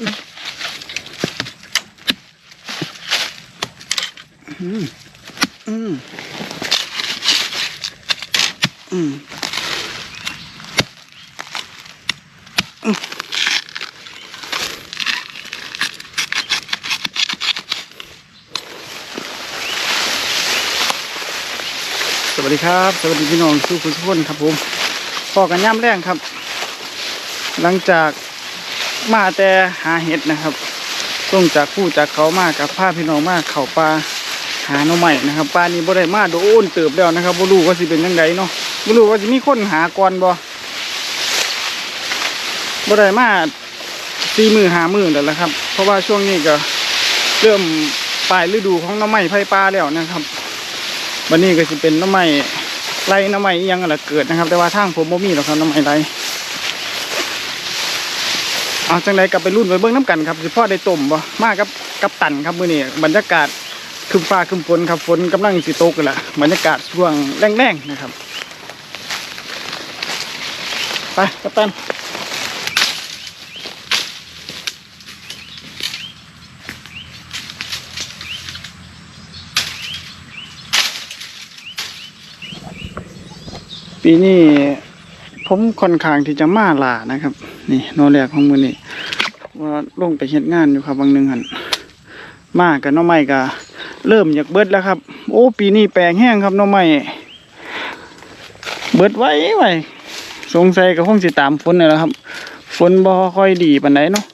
อืม อืม อืมสวัสดีครับ สวัสดีพี่น้องทุกคนทุกคนครับผมพอกันย่ำแรงครับ หลังจาก มาแต่หาเห็ดนะครับต้องจากผู้จากเขามากับผ้าพี่น้องมากเข่าปลาหาหน่อใหม่นะครับปลานี้บ่ได้มาโดนเติบแล้วนะครับบ่รู้ว่าสิเป็นยังไงเนาะบ่รู้ว่าสิมีคนหาก่อนบ่บ่ได้มาสี่มือหามือแล้วละครับ เพราะว่าช่วงนี้ก็เริ่มปลายฤดูของหน่อไม้ไผ่ปลาแล้วนะครับวันนี้ก็สิเป็นหน่อไม้ไรหน่อไม้ยังอะไรเกิดนะครับ แต่ว่าทางผมบ่มีหรอกครับหน่อไม้ไร เอาจังไดกลับไปรุ่นไปเบิ้งน้ำกันครับสิพ่อได้ต้มบ่มากับกับตันครับมื้อนี้บรรยากาศคึมฟ้าคึมฝนครับฝนกำลังสิตกกันละบรรยากาศช่วงแรงๆนะครับไปกับตันปีนี้ผมค่อนข้างที่จะมาลานะครับ นี่โนแรกของมือนี่ว่าลงไปเฮ็ดงานอยู่ครับบางหนึ่งหันมากกับน้องไม้ก็เริ่มอยากเบิดแล้วครับ โอ้ปีนี้แปลงแห้งครับน้องไม้เบิดไว้ไว้สงสัยก็คงสิตามฝนนี่แหละครับ ฝนบ่ค่อยดีปานใดเนาะ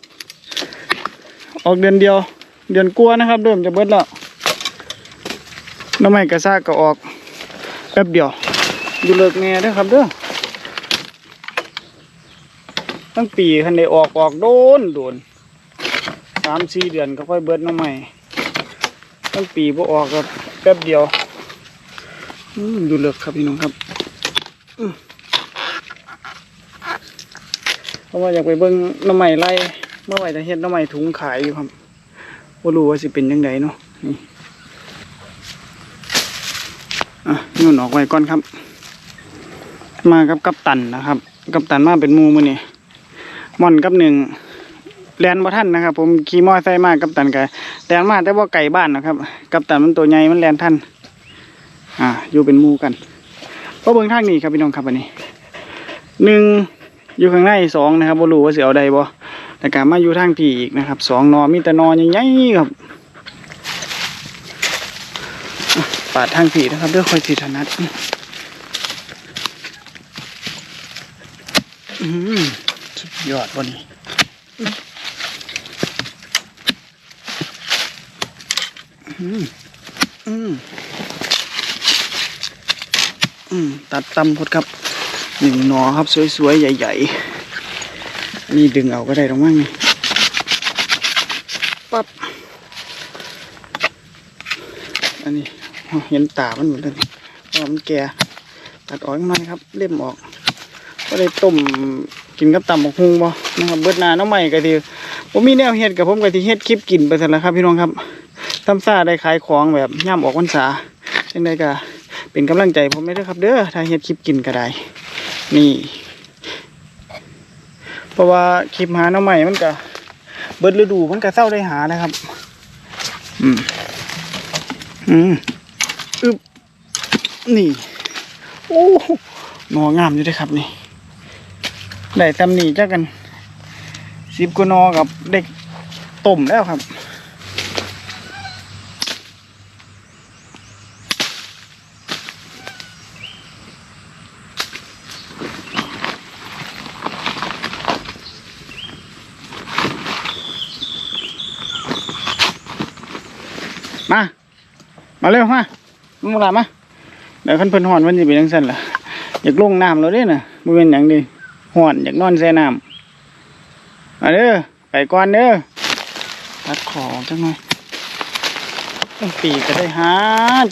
ออกเดือนเดียว เดือนกลัวนะครับ เริ่มจะเบิดแล้วน้องไม้กระซากก็ออกแป๊บเดียว อยู่เลิกแน่ด้อครับเด้อ ตั้งปีคันได้ออกออกโดนโดนสามสี่เดือนก็ค่อยเบิดน้องใหม่ตั้งปีบ่ออกก็แป๊บเดียวดูเลิกครับพี่น้องครับเพราะว่าอยากไปเบิ่งน้ำใหม่ไล่เมื่อไหร่จะเฮ็ดน้ำใหม่ถุงขายอยู่ครับว่ารู้ว่าสิเป็นยังไงเนาะนี่อะนู่นออกไว้ก่อนครับ มากับกัปตันนะครับ กัปตันมาเป็นมูมือนี่ ม่อนกับหนึ่งแลนบ่ท่านนะครับ ผมขี่มอไซค์มากกับตันไก่แลนมาแต่ว่าไก่บ้านนะครับ กับตันมันตัวใหญ่มันแลนท่านอ่า อยู่เป็นมูกันก็เบิ่งทางนี้ครับพี่น้องครับอันนี้หนึ่งอยู่ข้างในสองนะครับบ่รู้ว่าสิเอาใดบ่แต่การมาอยู่ทางที่อีกนะครับสองนอมีแต่นอนใหญ่ๆครับปาดทางผีนะครับเด้วยคอยสีถนัดอืม ยอดวันนี้อืม อืม อืม ตัดตำพดครับ หนึ่งหนอครับ สวยๆ ใหญ่ ๆ นี่ดึงเอาก็ได้ตรงมั้งนี่ปั๊บ อันนี้เห็นตามันหมดเลยเพราะว่ามันแก่ตัดออกหน่อยครับ เล่มออก ก็ได้ต้ม กินกับตำบักฮุงบ่นะครับเบิดนาน้องใหม่ก็ทีผมมีแนวเฮ็ดกับผมก็ที่เฮ็ดคลิปกินไปสั่นละครับพี่น้องครับทำซาได้ขายของแบบย่ำออกพรรษาจังไดก็เป็นกำลังใจผมได้เด้ครับ เด้อถ้าเฮ็ดคลิปกินก็ได้นี่ เพราะว่าคลิปหาน้องใหม่มันก็เบิดฤดูมันก็เศร้าได้หานะครับ อืมอืมอึบนี่ โอ้หนองามอยู่ด้อครับนี่ ได้ตำหนิจักกันสิบกว่านอกับเด็กต้มแล้วครับมา มาเร็วมามึงมาลามา เดี๋ยวขันเพิ่นหอนมันจะเป็นยังสั่นล่ะ อยากลงน้ำแล้วเด้น่ะบ่เป็นหยังดิ หอนอยากนอนแช่น้ำมาเด้อไปก่อนเด้อตัดของจังหน่อยตั้งปีก็ได้หา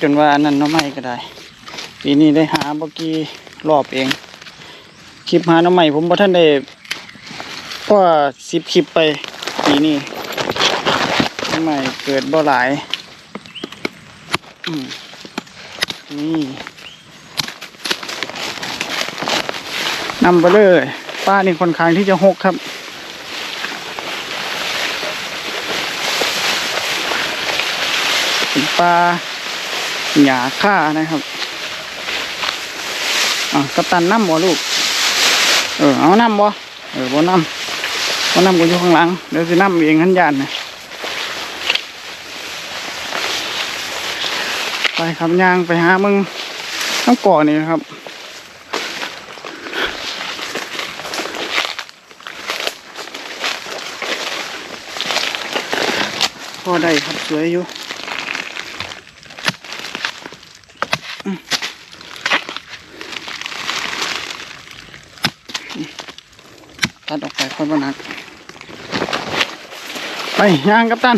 จนว่าอันนั้นเนาะไม่ก็ได้ ปีนี้ได้หาบ่อกี่รอบเอง คลิปหาหน้ำใหม่ผมบ่ท่านได้เพราะสิบคลิปไปปีนี้หน้ำใหม่เกิดบ่หลาย อืมนี่ นำไปเลยป้านี่ค่อนข้างที่จะหกครับ ปลาหยาค่านะครับอะกระตันน้ำบ่ลูก เออเอาน้ำบ่เออบ่น้ำบ่น้ำกูอยู่ข้างหลังเดี๋ยวจะน้ำเองขันยานนะไปครับยางไปหามึงน้ำก่อนี่ครับ พอได้ครับสวยอยู่ตัดออกไปคนบนัก ไปย่างกับตัน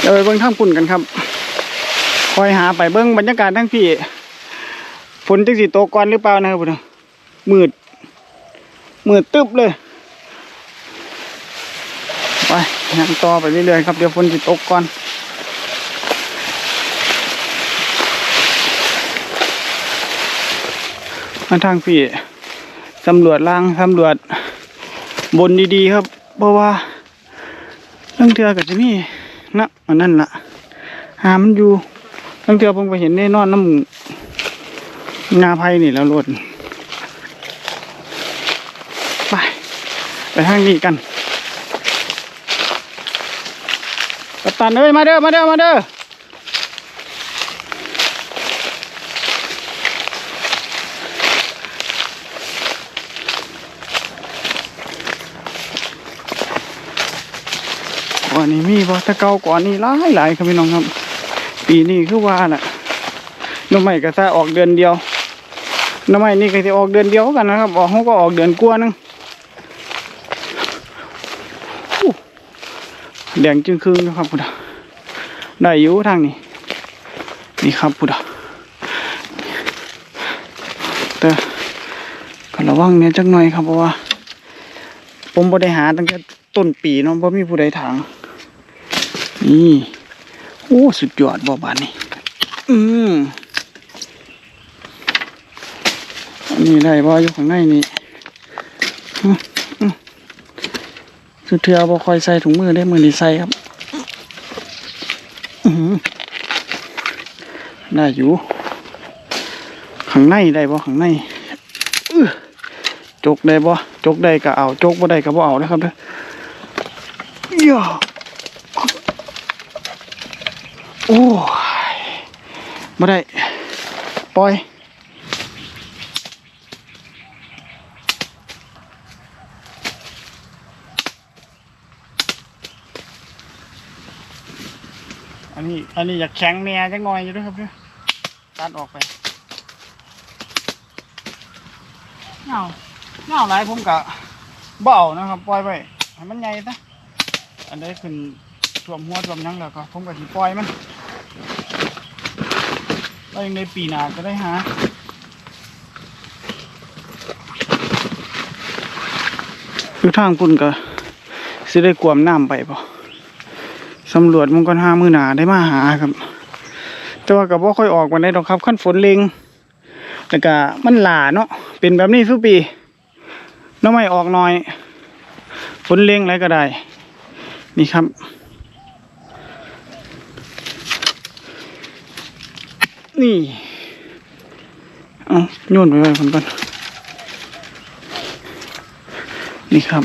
เดี๋ยวไปเบิ้งทางปุ่นกันครับ คอยหาไปเบิ้งบรรยากาศทั้งพี่ฝนจะสิตกก่อนหรือเปล่านะครับพุ่นน่ะมืด มืดตึ๊บเลย ไปยังต่อไปเรื่อยๆครับเดี๋ยวฝนจะตกก่อนมาทางพี่สำรวจล่างสำรวจบนดีๆครับเพราะว่าเรื่องเทือกับจะมีนะอันนั้นละหามันอยู่เรื่องเทือผมไปเห็นแน่นอนน้ำงาไผ่นี่แล้วรถไปไปทางนี้กัน กัป ตันเอ้ยมาเด้อมาเด้อมาเด้อวันนี้มีบ่แตะเก่าก่อนนี้หลายหลายครับพี่น้องครับ ปีนี้คือว่าน่ะน้ำใหม่ก็จะออกเดือนเดียวน้ำใหม่นี่ก็จะออกเดือนเดียวกันนะครับออกเขาก็ออกเดือนกว่านึง แดงจึงครึ่งนะครับพุทธได้อยู่ทางนี้ นี่ครับพุทธแต่ก็ระวังเนี่ยจักหน่อยครับเพราะว่า ผมบ่ได้หาตั้งแต่ต้นปีเนาะบ่มีผู้ใดถางนี่โอ้สุดยอดบ่บานนี้อืมอันนี้ได้บ่อยู่ข้างในนี่ือเทือบ่คอยใส่ถุงมือได้มือนี่ใส่ครับอื้อหือได้อยู่ ข้างในได้บ่ข้างในจกได้บ่จกได้ก็เอาจกบ่ได้ก็บ่เอานะครับเด้อย่าโอ้ยบ่ได้ ปล่อย อันนี้อันนี้อยากแข็งแหน่จังหน่อยอยู่ด้วยครับเนี่ยตัดออกไปเงาเงาหลายผมกะเบเอานะครับ ปล่อยไปให้มันใหญ่ซะอันนี้ขึ้นท่วมหัวท่วมหยังแล้วก็ผมก็สิปล่อยมันแล้วยังในปีหน้าก็ได้หาคือทางปุ่นก็สิได้กวมน้ำไปป่ะ สำรวจมันก็ห้ามือหนาได้มาหาครับ แต่ว่าก็บ่ค่อยออกวันได้ดอกครับขั้นฝนเลงแต่ก็มันหลาเนาะเป็นแบบนี้ทุกปีน้องไม่ออกหน่อย ฝนเลงอะไรก็ได้ นี่ครับนี่เอาโยนไปไว้คนก่อนนี่ครับ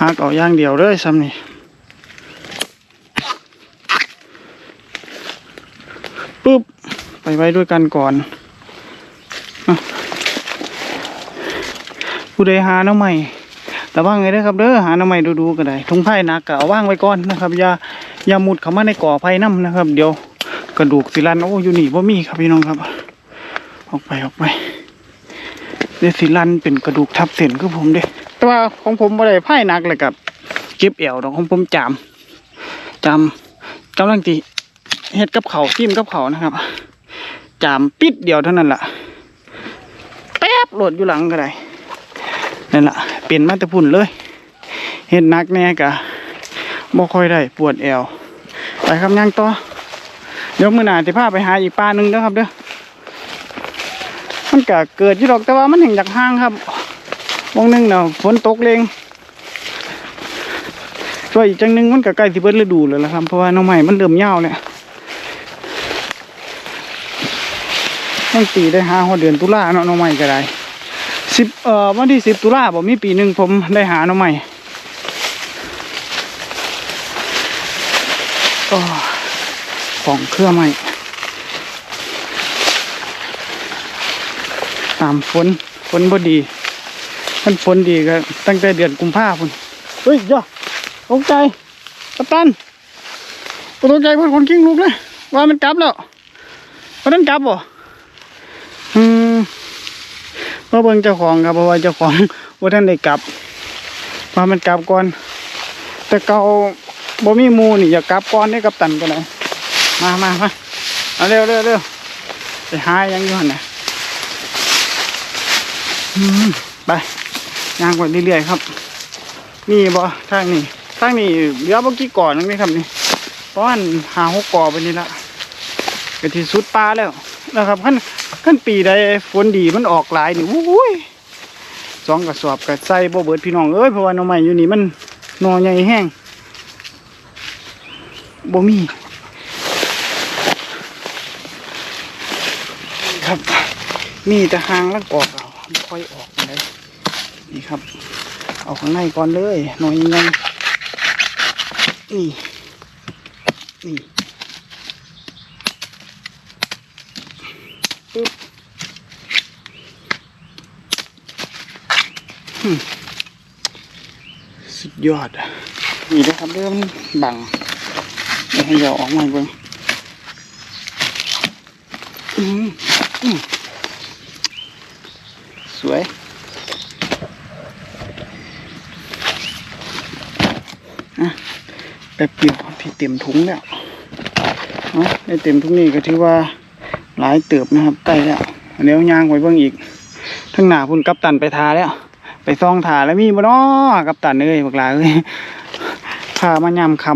หากเอาอย่างเดียวเลยซ้ำนี่ ปุ๊บ ไปไว้ด้วยกันก่อนผู้ใดหาน้ำใหม่แต่ว่าไงเด้ครับเด้อหาน้ำใหม่ดูๆก็ได้ทุ่งไผ่นักก็เอาว่างไว้ก่อนนะครับอย่าอย่ามุดเข้ามาในก่อไผ่น้ำนะครับ เดี๋ยวกระดูกสิลันโอ้อยู่นี่ว่ามีครับพี่น้องครับ ออกไปออกไปเดี๋ยวสิลันเป็นกระดูกทับเส้นคือผมเด้แต่ว่าของผมบ่ได้ไผ่นักเลยกับเก็บเอวดอกของผมจามจามกำลังตีเฮ็ดกับเขาวจิ้มกับเขานะครับ จามปิดเดียวเท่านั้นล่ะ แป๊บโหลดอยู่หลังก็ได้นั่นล่ะ เปลี่ยนมาแต่พุ่นเลยเฮ็ดหนักแน่กะบ่ค่อยได้ปวดแอว ไปครับย่างต่อ เดี๋ยวมื้อหน้าสิพาไปหาอีกปลาหนึ่งเด้อครับเด้อ มันก็เกิดอยู่ดอกแต่ว่ามันแห่งจากห้างครับวงหนึงเนาะฝนตกเลงส่วนอีกจังหนึงมันก็ใกล้สิเบิดฤดูแล้วล่ะครับ เพราะว่าหน้องใหม่มันเริ่มยาวแล้ว ตั้งปีได้หาฮอดเดือนตุลาเนาะน้องใหม่ก็ได้สิบเอ่อวันที่สิบตุลาบ่มีปีหนึ่งผมได้หาหน้องใหม่ก็ของเครื่องใหม่ตามฝนฝนบ่ดีมันฝนดีก็ตั้งแต่เดือนกุมภาพันธ์เฮ้ยย่อตกใจกัปตันตกใจเพื่อนคนกิ้งลูกเลยว่ามันกลับแล้ววันนั้นกลับบ่ เพราะเบิ่งเจ้าของครับเพราะว่าเจ้าของว่าท่านได้กลับว่ามันกลับก่อน แต่เกาบ่มีมูนี่อย่ากลับก่อนได้กัปตันก็ได้มามามาเอาเร็วเร็วเร็วไปหายังอยู่หันน่ะอืมไปย่างไปเรื่อยๆครับ นี่บ่ทางนี้ทางนี้เหลือบ่อกี่ก่อนนึงนี่ครับนี่ประมาหาหกก่อไปนี่ละก็ที่สุดปลาแล้วนะครับขั้น ขั้นปีใดฝนดีมันออกหลายนี่อุ้ยสองกระสอบกระใส่บ่เบิดพี่น้องเอ้ยเพราะว่าน่อไม้อยู่นี่มันนอใหญ่แห้งบ่มี ครับมีแต่หางแล้วกอกเอาไม่ค่อยออกเลยนี่ครับ เอาข้างในก่อนเลยหน่อยยังไงนี่นี่ปึ๊บหึ สุดยอดอะนี่นะครับเริ่มบังให้เราออกมาเบิ่งอืมอืมสวยอะแป๊บเดียวที่เต็มถุงแล้วเนาะได้เต็มถุงนี้ก็ถือว่าหลายเติบนะครับใกล้แล้วเดี๋ยวย่างไว้เบิ่งอีกทั้งหนาพุ่นกัปตันไปทาแล้ว ไปซองทาแล้วมีบ่นาะกัปตันเอ้ยบักลาเอ้ยพามายามค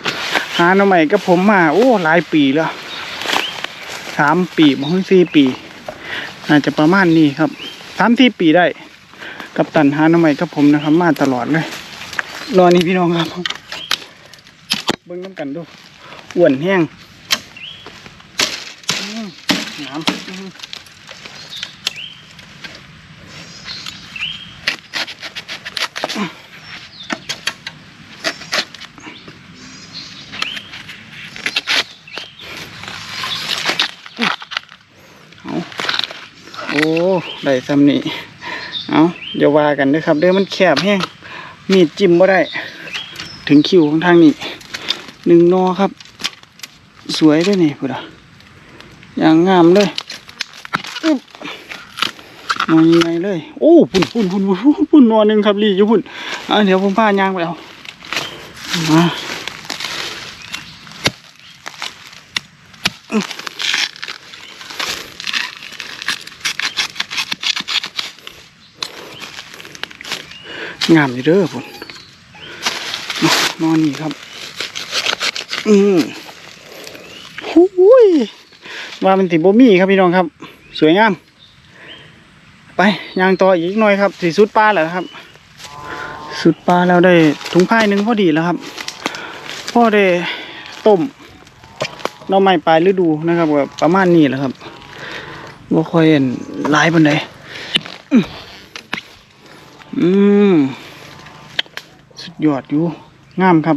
ำหาหน่อใหม่กับผมมา โอ้หลายปีแล้วสามปีบ่ถึงสี่ปี น่าจะประมาณนี้ครับสามที่ปีได้ กับตันหาหน่อไม้กับผมนะครับ มาตลอดเลยรอนี่พี่น้องครับ เบิ้งน้ำกันดูอ้วนแห้งอืมน้ำอืมเอา โอ้ได้ซ้ำนี่เอาอย่าว่ากันเด้อครับเด้อมันแคบแห้งมีดจิ้มบ่ได้ ถึงคิวของทางนี้หนึ่งนอครับ สวยด้วยนี่พุดอะอย่างงามเลยอึ๊บนอนยังไงเลย โอ้ปุ่นปุ่นปุ่นปุ่นปุ่นนอนหนึ่งครับรีอยู่ปุ่นอะเดี๋ยวผมพายางไปเอามา งามอยู่เด้อพุ่นนอนนี่ครับ อืมหูยว่ามันติบ่มีครับพี่น้องครับ สวยงาม ไปยางต่ออีกหน่อยครับสีสุดปลาแล้วครับ สุดปลาแล้วได้ถุงผ้าหนึ่งพอดีแล้วครับพ่อได้ต้มน่อไม้ปลายฤดูนะครับประมาณนี้แหละครับบ่ค่อยเห็นหลายปานใด อืมสุดยอดอยู่งามครับ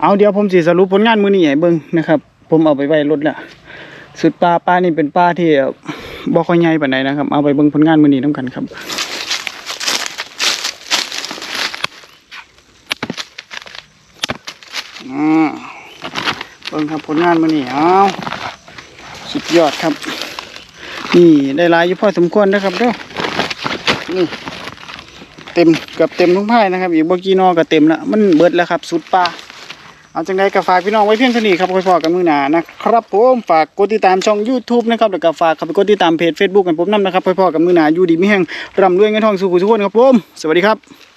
เอาเดี๋ยวผมสิสรุปผลงานมือนี้ให้เบิ่งนะครับ ผมเอาไปไว้รถแล้วสุดปลาปลานี่เป็นปลาที่บ่ค่อยใหญ่ปานใดนะครับ เอาไปเบิ่งผลงานมือนี้นํกันครับเบิ่งครับผลงานมือนี้เอาสุดยอดครับ นี่ได้ลายอยู่พอสมควรนะครับเด้อนี่ เต็มเกือบเต็มทุกไพ่นะครับ อีกบ่กี้นอก็เต็มแล้วมันเบิดแล้วครับ สุดปลาเอาจังไดก็ฝากพี่น้องไว้เพียงเท่านี้ครับค่อยพอกันมือหนานะครับผมฝากกดติดตามช่อง YouTube นะครับแล้วก็ฝากเข้าไปกดติดตามเพจ Facebook กันผมนํนะครับค่อยพอกันมือหนาอยู่ดีไม่แห้งร่ำรวยเงินทองสู่ผู้ทุกคนครับผมสวัสดีครับ